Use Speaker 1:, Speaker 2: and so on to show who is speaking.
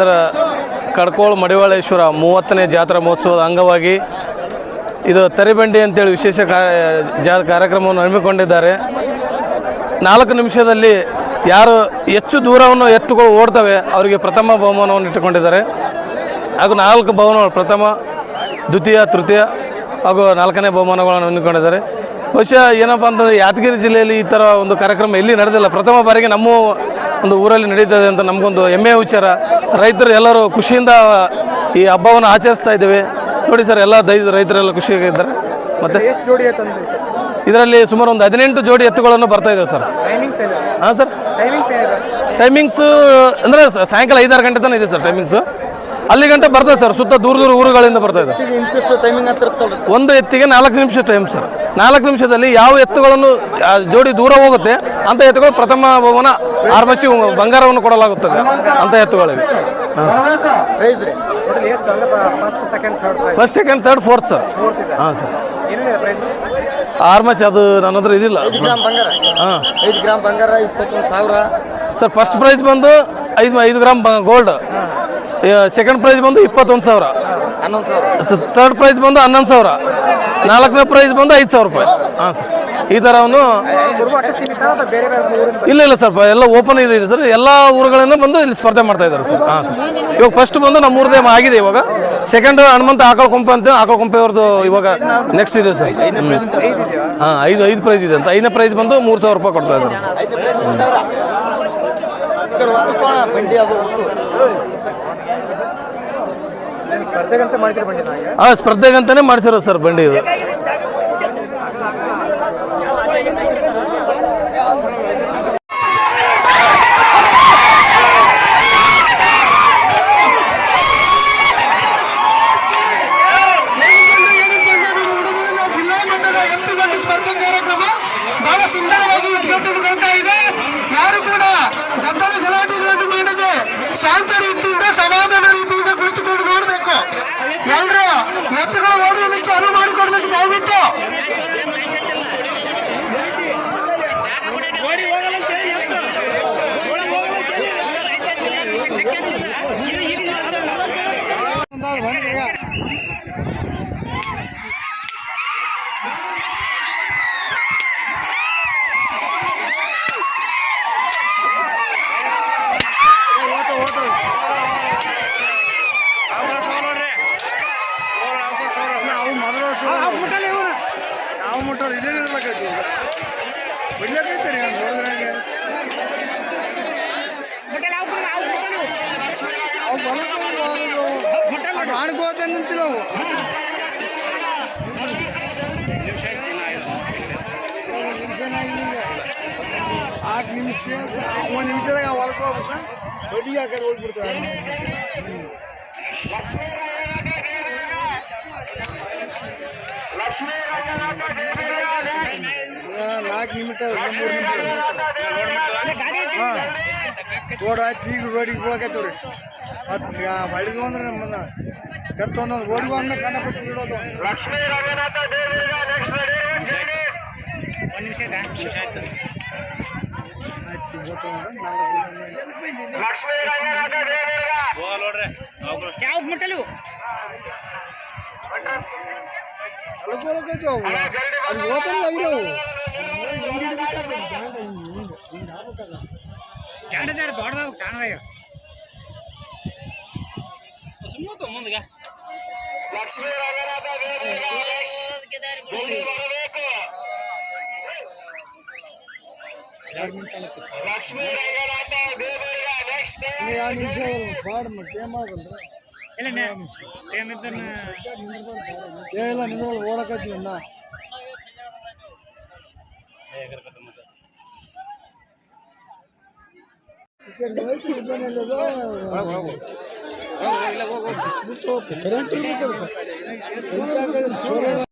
Speaker 1: Sir Kadkol Madivaleshwara ಮೂವತ್ತನೇ ಜಾತ್ರಾ ಮಹೋತ್ಸವದ ಅಂಗವಾಗಿ ಇದು ತರಿಬಂಡಿ ಅಂತೇಳಿ ವಿಶೇಷ ಜಾ, ಕಾರ್ಯಕ್ರಮವನ್ನು ಹಮ್ಮಿಕೊಂಡಿದ್ದಾರೆ. ನಾಲ್ಕು ನಿಮಿಷದಲ್ಲಿ ಯಾರು ಹೆಚ್ಚು ದೂರವನ್ನು ಎತ್ತುಗಳು ಓಡ್ತವೆ, ಅವರಿಗೆ ಪ್ರಥಮ ಬಹುಮಾನವನ್ನು ಇಟ್ಟುಕೊಂಡಿದ್ದಾರೆ. ಹಾಗೂ ನಾಲ್ಕು ಬಹುಮಾನಗಳು, ಪ್ರಥಮ, ದ್ವಿತೀಯ, ತೃತೀಯ ಹಾಗೂ ನಾಲ್ಕನೇ ಬಹುಮಾನಗಳನ್ನು ಹೊಂದಿಕೊಂಡಿದ್ದಾರೆ ಬಹುಶಃ ಏನಪ್ಪ ಅಂತಂದರೆ ಯಾದಗಿರಿ ಜಿಲ್ಲೆಯಲ್ಲಿ ಈ ಥರ ಒಂದು ಕಾರ್ಯಕ್ರಮ ಎಲ್ಲಿ ನಡೆದಿಲ್ಲ. ಪ್ರಥಮ ಬಾರಿಗೆ ನಮ್ಮ ಒಂದು ಊರಲ್ಲಿ ನಡೀತದೆ ಅಂತ ನಮಗೊಂದು ಹೆಮ್ಮೆಯ ವಿಚಾರ. ರೈತರು ಎಲ್ಲರೂ ಖುಷಿಯಿಂದ ಈ ಹಬ್ಬವನ್ನು ಆಚರಿಸ್ತಾ ಇದ್ದೇವೆ. ನೋಡಿ ಸರ್ ಎಲ್ಲ ದೈ ರೈತರೆಲ್ಲ ಖುಷಿಯಾಗಿದ್ದಾರೆ. ಮತ್ತೆ
Speaker 2: ಎಷ್ಟು ಜೋಡಿ
Speaker 1: ಇದರಲ್ಲಿ ಸುಮಾರು ಒಂದು ಹದಿನೆಂಟು ಜೋಡಿ ಎತ್ತುಗಳನ್ನು ಬರ್ತಾ ಇದ್ದಾವೆ ಸರ್. ಹಾಂ ಸರ್.
Speaker 2: ಟೈಮಿಂಗ್ಸ್
Speaker 1: ಅಂದರೆ ಸಾಯಂಕಾಲ ಐದಾರು ಗಂಟೆ ತನಕ ಇದೆ ಸರ್ ಟೈಮಿಂಗ್ಸು ಅಲ್ಲಿ ಗಂಟೆ ಬರ್ತದೆ ಸರ್ ಸುತ್ತ ದೂರ ದೂರ ಊರುಗಳಿಂದ ಬರ್ತಾ ಇದೆ. ಒಂದು ಎತ್ತಿಗೆ ನಾಲ್ಕು ನಿಮಿಷ ಟೈಮ್ ಸರ್. ನಾಲ್ಕು ನಿಮಿಷದಲ್ಲಿ ಯಾವ ಎತ್ತುಗಳನ್ನು ಜೋಡಿ ದೂರ ಹೋಗುತ್ತೆ ಅಂತ ಎತ್ತುಗಳು ಪ್ರಥಮ ಆರ್ಮಸಿ ಬಂಗಾರವನ್ನು ಕೊಡಲಾಗುತ್ತದೆ ಅಂತ
Speaker 2: ಎತ್ತುಗಳಿವೆ. First second third prize
Speaker 1: first second third fourth sir ಹಾಂ ಸರ್ ಆರ್ಮಸಿ ಅದು ನನ್ನ ಹತ್ರ ಇದಿಲ್ಲ.
Speaker 2: ಗ್ರಾಮ್ ಬಂಗಾರ.
Speaker 1: ಹಾಂ.
Speaker 2: ಐದು ಗ್ರಾಮ್ ಬಂಗಾರ ಇಪ್ಪತ್ತೊಂದು ಸಾವಿರ.
Speaker 1: ಸರ್ ಫಸ್ಟ್ ಪ್ರೈಸ್ ಬಂದು ಐದು ಐದು ಗ್ರಾಮ್ ಗೋಲ್ಡ್ ಸೆಕೆಂಡ್ ಪ್ರೈಸ್ ಬಂದು ಇಪ್ಪತ್ತೊಂದು ಸಾವಿರ.
Speaker 2: ಹನ್ನೊಂದು ಸಾವಿರ.
Speaker 1: ಥರ್ಡ್ ಪ್ರೈಸ್ ಬಂದು ಹನ್ನೊಂದು ಸಾವಿರ. ನಾಲ್ಕನೇ ಪ್ರೈಸ್ ಬಂದು ಐದು ಸಾವಿರ ರೂಪಾಯಿ. ಹಾಂ ಸರ್. ಈ
Speaker 2: ಥರ ಅವನು
Speaker 1: ಇಲ್ಲ ಇಲ್ಲ ಸರ್ ಎಲ್ಲ ಓಪನ್ ಇದೆ ಇದೆ ಸರ್. ಎಲ್ಲ ಊರುಗಳನ್ನು ಬಂದು ಇಲ್ಲಿ ಸ್ಪರ್ಧೆ ಮಾಡ್ತಾ ಇದ್ದಾರೆ ಸರ್. ಹಾಂ ಸರ್. ಇವಾಗ ಫಸ್ಟ್ ಬಂದು ನಮ್ಮ ಊರದೇ ಆಗಿದೆ ಇವಾಗ. ಸೆಕೆಂಡ್ ಹನುಮಂತ ಆಕಳ ಕೊಂಪೆ ಅಂತ ಆಕಳ ಕೊಂಪೆ ಅವ್ರದ್ದು ಇವಾಗ ನೆಕ್ಸ್ಟ್ ಇದೆ ಸರ್. ಹಾಂ, ಐದು ಐದು ಪ್ರೈಸ್ ಇದೆ ಅಂತ. ಐದನೇ ಪ್ರೈಸ್ ಬಂದು ಮೂರು ಸಾವಿರ ರೂಪಾಯಿ ಕೊಡ್ತಾ ಇದ್ದಾರೆ.
Speaker 2: ಬಂಡಿ ಸ್ಪರ್ಧೆಗಂತ ಮಾಡಿಸಿರೋ ಬಂಡಿ
Speaker 1: ಹಾಂ ಸ್ಪರ್ಧೆಗಂತಾನೆ ಮಾಡಿಸಿರೋದು ಸರ್ ಬಂಡಿ ಇದು
Speaker 3: ಜಿಲ್ಲಾ ಮಟ್ಟದ ಎಂಟು ಗಂಟೆ ಸ್ಪರ್ಧೆ ಕಾರ್ಯಕ್ರಮ ಬಹಳ ಇಟ್ಕೊಂಡು ಇದೆ. ಯಾರು ಕೂಡ ಗದ್ದಲ ಗಲಾಟೆ ಗಲಾಟೆ ಮಾಡದೆ ಶಾಂತ ರೀತಿಯಿಂದ, ಸಮಾಧಾನ ರೀತಿಯಿಂದ ಕುಳಿತುಕೊಂಡು ನೋಡಬೇಕು. ಎಲ್ಲರೂ ಎತ್ತುಗಳು ಓಡುವುದಕ್ಕೆ ಅನುವು ಮಾಡಿಕೊಡ್ಬೇಕು. ದಯವಿಟ್ಟು
Speaker 2: ನಾವು ಮೊದಲು ನಾವು ಮುಟ್ಟೋರು ಇಲ್ಲೇ ಇರ್ಲಕೈತಿ ಬಿಡ್ಲಕೈತೆ ರೀ ನೋಡಿದ್ರೆ ಕಾಣ್ಕೋತ ನಿಂತಿಲ್ಲ ಅವು ಆರು ನಿಮಿಷ ಒಂದು ನಿಮಿಷದಾಗ ಹೊರಗೆ ಹೋಗ್ಬಿಟ್ರೆ ಬಡ್ಡಿ ಹಾಕಿ ಹೋಗ್ಬಿಡ್ತಾರೆ ನಾಲ್ಕು ನಿಮಿಷ ರೋಡ್ ಆಯ್ತು ಈಗ ರೋಡಿಗೆ ಹೋಗತ್ತವ್ರಿ ಮತ್ತು ಬಳಿದು ಅಂದ್ರೆ ನಮ್ಮನ್ನ ಕತ್ತು ಒಂದೊಂದು ರೋಡಿಗೆ ಅಂದ್ರೆ ಕಣ್ಣ ಬಿಟ್ಟು ಬಿಡೋದು.
Speaker 3: ಲಕ್ಷ್ಮೀ ರಂಗನಾಥ ದೇವಿ ನೆಕ್ಸ್ಟ್
Speaker 2: ಒಂದು ನಿಮಿಷ ಆಯ್ತು ಇವತ್ತು ನೋಡ್ರಿ, ನಾಲ್ಕು
Speaker 3: ಲಕ್ಷ್ಮೀ ರಂಗನಾಥ ದೇವಿಯ
Speaker 2: ಯಾವ್ದು ಮುಟ್ಟಲು ಅಲ್ಕೋಲಕೈತಿ ಅವು ಅಲ್ಲಿ ಓಪನ್ ಆಗಿರವು ಚಂಡ ಸರ್ ದೊಡ್ಡದಾವು ಸಣ್ಣದಾಗ
Speaker 3: ಲಕ್ಷ್ಮೀ ರಂಗನಾಥ ಜಲ್ದಿ ಬರಬೇಕು.
Speaker 4: ಇಲ್ಲ ಟೈಮ್ ಇದ್ದನ್ನ
Speaker 2: ಏ ಇಲ್ಲ ನಿಂದ್ರೊಳಗೆ ಓಡಕತ್ತೀವಿ ಇನ್ನ ಕರೆಂಟ್